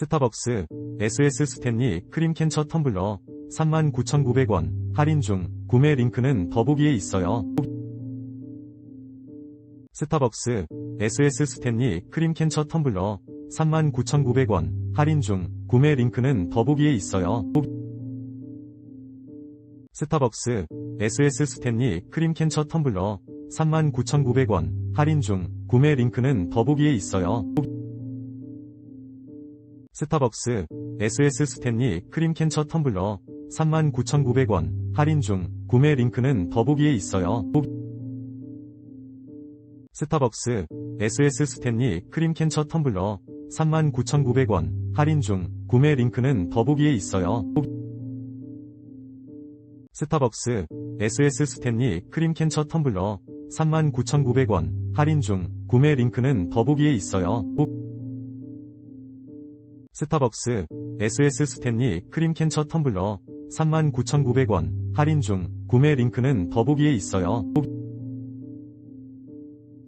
스타벅스 SS 스탠리 크림 캔처 텀블러 39,900원 할인 중 구매 링크는 더보기에 있어요. 스타벅스 SS 스탠리 크림 캔처 텀블러 39,900원 할인 중 구매 링크는 더보기에 있어요. 스타벅스 SS 스탠리 크림 캔처 텀블러 39,900원 할인 중 구매 링크는 더보기에 있어요. 스타벅스 SS 스탠리 크림 캔처 텀블러 39,900원 할인 중 구매 링크는 더보기에 있어요. 스타벅스 SS 스탠리 크림 캔처 텀블러 39,900원 할인 중 구매 링크는 더보기에 있어요. 스타벅스 SS 스탠리 크림 캔처 텀블러 39,900원 할인 중 구매 링크는 더보기에 있어요. 스타벅스 SS 스탠리 크림 캔처 텀블러 39,900원 할인 중 구매 링크는 더보기에 있어요.